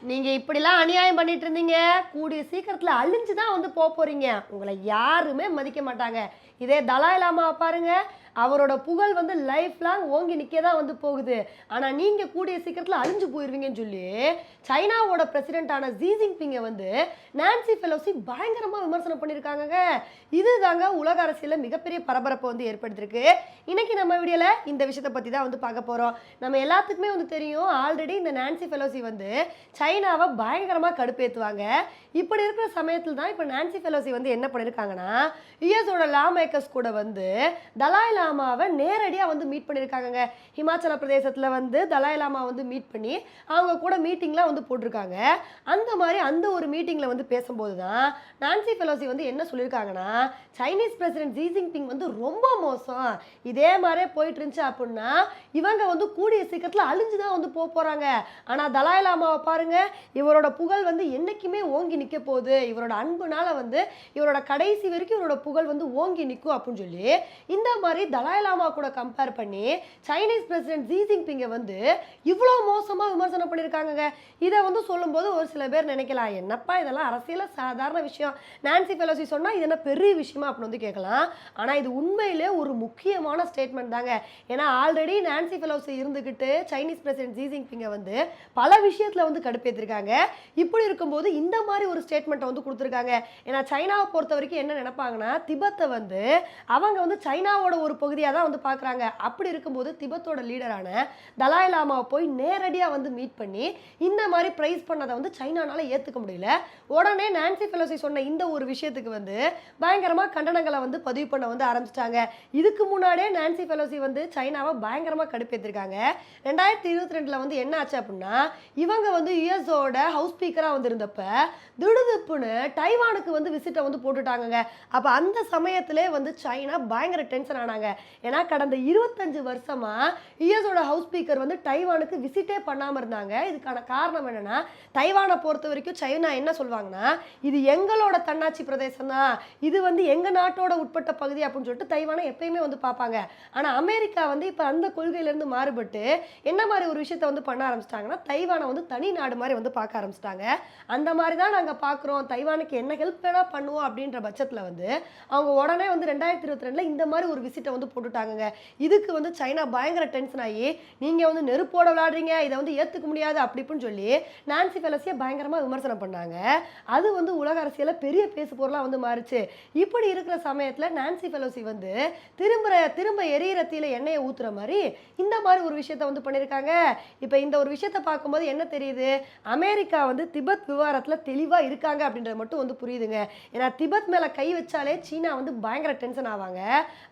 நீங்கள் இப்படிலாம் அநியாயம் பண்ணிட்டு இருந்தீங்க. கூடிய சீக்கிரத்தில் அழிஞ்சு தான் வந்து போக போகிறீங்க உங்களை யாருமே மதிக்க மாட்டாங்க. இதே தலாய் லாமாவை பாருங்கள் அவரோட புகழ் வந்து லைஃப் லாங் ஓங்கி நிற்க தான் வந்து போகுது. ஆனால் நீங்கள் கூடிய சீக்கிரத்தில் அழிஞ்சு போயிருவீங்கன்னு சொல்லி சைனாவோட பிரசிடென்டான ஜி ஜின்பிங்கை வந்து நான்சி ஃபெலோசி பயங்கரமாக விமர்சனம் பண்ணியிருக்காங்க இது தாங்க உலக அரசியலில் மிகப்பெரிய பரபரப்பை வந்து ஏற்படுத்தியிருக்கு இன்னைக்கு நம்ம வீடியோவில் இந்த விஷயத்தை பற்றி தான் வந்து பார்க்க போகிறோம் நம்ம எல்லாத்துக்குமே வந்து தெரியும் ஆல்ரெடி இந்த நான்சி ஃபெலோசி வந்து சைனாவை பயங்கரமாக கடுப்பேற்றுவாங்க இப்படி இருக்கிற சமயத்தில் தான் இப்போ நான்சி ஃபெலோசி வந்து என்ன பண்ணியிருக்காங்கன்னா யுஎஸோட லா மேக்கர்ஸ் கூட வந்து தலாய் லாமாவை நேரடியாக வந்து மீட் பண்ணியிருக்காங்கங்க ஹிமாச்சல பிரதேசத்தில் வந்து தலாய் லாமா வந்து மீட் பண்ணி அவங்க கூட மீட்டிங்லாம் வந்து போட்டிருக்காங்க. அந்த மாதிரி அந்த ஒரு மீட்டிங்கில் வந்து பேசும்போது தான் நான்சி ஃபெலோசி வந்து என்ன சொல்லியிருக்காங்கன்னா சைனீஸ் பிரசிடென்ட் ஜி ஜின்பிங் வந்து ரொம்ப மோசம். இதே மாதிரியே போயிட்டு இருந்துச்சு அப்படின்னா இவங்க வந்து கூடிய சீக்கிரத்தில் அழிஞ்சு தான் வந்து போக போகிறாங்க ஆனால் தலாய் லாமாவை பாருங்கள் இவரோட புகழ் வந்து என்றைக்குமே ஓங்கி நிற்க போகுது. இவரோட அன்புனால வந்து இவரோட கடைசி வரைக்கும் இவரோட புகழ் வந்து ஓங்கி நிற்கும் அப்படின்னு சொல்லி இந்த மாதிரி தலாய் லாமா கூட கம்பேர் பண்ணி சைனீஸ் பிரசிடென்ட் ஜி ஜின்பிங்கை வந்து இவ்வளோ மோசமாக விமர்சனம் பண்ணியிருக்காங்க இதை வந்து சொல்லும்போது ஒரு சில பேர் நினைக்கலாம் என்னப்பா இதெல்லாம் அரசியல சாதாரண விஷயம். நான்சி பெலோசி சொன்னால் இது என்ன பெரிய விஷயமா? அப்படின்னு வந்து கேட்கலாம். ஆனால் இது உண்மையிலே ஒரு முக்கியமான ஸ்டேட்மெண்ட் தாங்க. ஏன்னா ஆல்ரெடி நான்சி பெலோசி இருந்துக்கிட்டு சைனீஸ் பிரசிடென்ட் ஜி ஜின்பிங்கை வந்து பல விஷயத்தில் வந்து கடுப்பேற்றிருக்காங்க இப்படி இருக்கும்போது இந்த மாதிரி ஒரு ஸ்டேட்மெண்ட்டை வந்து கொடுத்துருக்காங்க. ஏன்னா சைனாவை பொறுத்த வரைக்கும் என்ன நினைப்பாங்கன்னா திபத்தை வந்து அவங்க வந்து சைனாவோட ஒரு பகுதியாக தான் வந்து பார்க்குறாங்க அப்படி இருக்கும்போது திபத்தோட லீடரான தலாய் லாமாவை போய் நேரடியாக வந்து மீட் பண்ணி இந்த மாதிரி ப்ரைஸ் பண்ணதை வந்து சைனானால ஏற்றுக்க முடியல. உடனே நான்சி ஃபெலோசி சொன்ன இந்த ஒரு விஷயத்துக்கு வந்து பயங்கரமாக கண்டனங்களை வந்து பதிவு பண்ண வந்து ஆரம்பிச்சிட்டாங்க. இதுக்கு முன்னாடியே நான்சி ஃபெலோசி வந்து சைனாவை பயங்கரமாக கடுப்பேற்றிருக்காங்க ரெண்டாயிரத்தி இருபத்தி ரெண்டில் வந்து என்ன ஆச்சு அப்படின்னா இவங்க வந்து யுஎஸோட ஹவுஸ் ஸ்பீக்கராக வந்து இருந்தப்ப திடுதிப்புன்னு டைவானுக்கு வந்து விசிட்டை வந்து போட்டுட்டாங்க அப்போ அந்த சமயத்திலே வந்து சைனா பயங்கர டென்ஷன் ஆனாங்க. ஏன்னா கடந்த இருபத்தஞ்சு வருஷமா யுஎஸோட ஹவுஸ் ஸ்பீக்கர் வந்து டைவானுக்கு விசிட்டே பண்ணாமல் இருந்தாங்க. இதுக்கான காரணம் என்னன்னா தைவானை பொறுத்த வரைக்கும் சைனா என்ன சொல்லுவாங்கன்னா இது எங்களோட தன்னாட்சி பிரதேசம் தான் இது வந்து எங்கள் நாட்டோட உட்பட்ட பகுதி அப்படின்னு சொல்லிட்டு தைவானை எப்பயுமே வந்து பார்ப்பாங்க. ஆனால் அமெரிக்கா வந்து இப்போ அந்த கொள்கையிலேருந்து மாறுபட்டு என்ன மாதிரி ஒரு விஷயத்த வந்து பண்ண ஆரம்பிச்சிட்டாங்கன்னா தைவானை வந்து தனி நாடு மாதிரி வந்து பார்க்க ஆரம்பிச்சிட்டாங்க. அந்த மாதிரி தான் நாங்கள் பார்க்குறோம். தைவானுக்கு என்ன ஹெல்ப் வேணா பண்ணுவோம் அப்படின்ற பட்சத்தில் வந்து அவங்க உடனே வந்து ரெண்டாயிரத்தி இருபத்தி ரெண்டில் இந்த மாதிரி ஒரு விசிட்டை வந்து போட்டுட்டாங்க இதுக்கு வந்து சைனா பயங்கர டென்ஷன் ஆகி நீங்கள் வந்து நெருப்போட விளாடுறீங்க இதை வந்து ஏற்றுக்க முடியாது அப்படி இப்படின்னு சொல்லி நான்சி பெலசியை பயங்கரமாக விமர்சனம் பண்ணாங்க. அது வந்து உலக அரசியலில் பெரிய பேசு பொருளாக வந்து மாறுச்சு. இப்படி இருக்கிற சமயத்தில் நான்சி ஃபெலோசி வந்து திரும்ப திரும்ப எரியிற தீல எண்ணெயை ஊற்றுற மாதிரி இந்த மாதிரி ஒரு விஷயத்த வந்து பண்ணியிருக்காங்க இப்போ இந்த ஒரு விஷயத்தை பார்க்கும்போது என்ன தெரியுது? அமெரிக்கா வந்து திபெத் விவகாரத்தில் தெளிவாக இருக்காங்க அப்படின்றது மட்டும் வந்து புரியுதுங்க. ஏன்னா திபெத் மேலே கை வச்சாலே சீனா வந்து பயங்கர டென்ஷன் ஆவாங்க.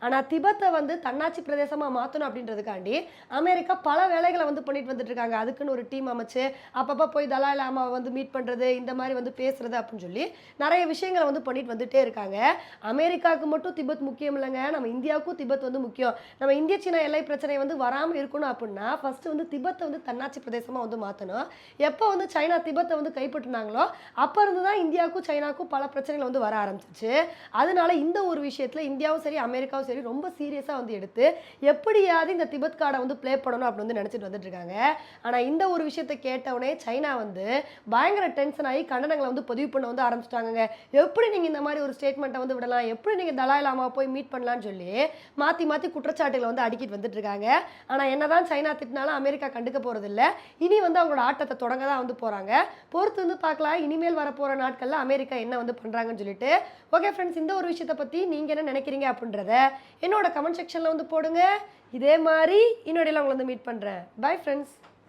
ஆனால் திபெத் திபெத்தை வந்து தன்னாட்சி பிரதேசமாக மாற்றணும் அப்படின்றதுக்காண்டி அமெரிக்கா பல வேலைகளை வந்து பண்ணிட்டு வந்துட்டு இருக்காங்க. அதுக்குன்னு ஒரு டீம் அமைச்சு அப்பப்போ போய் தலாய் லாமாவை வந்து மீட் பண்ணுறது இந்த மாதிரி வந்து பேசுறது அப்படின்னு சொல்லி நிறைய விஷயங்களை வந்து பண்ணிட்டு வந்துட்டே இருக்காங்க. அமெரிக்காவுக்கு மட்டும் திபெத் முக்கியம் இல்லைங்க. நம்ம இந்தியாவுக்கும் திபெத் வந்து முக்கியம். நம்ம இந்திய சீனா எல்லை பிரச்சனை வந்து வராமல் இருக்கணும் அப்படின்னா ஃபஸ்ட்டு வந்து திபெத்தை வந்து தன்னாட்சி பிரதேசமாக வந்து மாற்றணும் எப்போ வந்து சைனா திபெத்தை வந்து கைப்பற்றினாங்களோ அப்போ இருந்து தான் இந்தியாவுக்கும் சைனாவுக்கும் பல பிரச்சனைகள் வந்து வர ஆரம்பிச்சிச்சு. அதனால இந்த ஒரு விஷயத்தில் இந்தியாவும் சரி அமெரிக்காவும் சரி ரொம்ப சீரியஸாக வந்து எடுத்து எப்படியாவது இந்த திபெத் கார்டை வந்து ப்ளே பண்ணணும் அப்படின்னு வந்து நினச்சிட்டு வந்துட்டு இருக்காங்க ஆனால் இந்த ஒரு விஷயத்தை கேட்டவுடனே சைனா வந்து பயங்கர டென்ஷன் ஆகி கண்டனங்களை வந்து பதிவு பண்ண வந்து ஆரம்பிச்சிட்டாங்க எப்படி நீங்கள் இந்த மாதிரி ஒரு ஸ்டேட்மெண்ட்டை வந்து விடலாம்? எப்படி நீங்கள் தலாய் லாமா போய் மீட் பண்ணலான்னு சொல்லி மாற்றி மாற்றி குற்றச்சாட்டுகளை வந்து அடிக்கிட்டு வந்துட்டு இருக்காங்க ஆனால் என்னதான் சைனா திட்டினாலும் அமெரிக்கா கண்டுக்க போகிறதில்ல இனி வந்து அவங்களோட ஆட்டத்தை தொடங்க தான் வந்து போகிறாங்க பொறுத்து வந்து பார்க்கலாம். இனிமேல் வரப்போகிற நாட்களில் அமெரிக்கா என்ன வந்து பண்ணுறாங்கன்னு சொல்லிட்டு. ஓகே ஃப்ரெண்ட்ஸ் இந்த ஒரு விஷயத்தை பற்றி நீங்கள் என்ன நினைக்கிறீங்க அப்படின்றத என்னோட கமெண்ட் செக்ஷனில் வந்து போடுங்க. இதே மாதிரி இன்னொடையில் உங்களை வந்து மீட் பண்ணுறேன் பை ஃப்ரெண்ட்ஸ்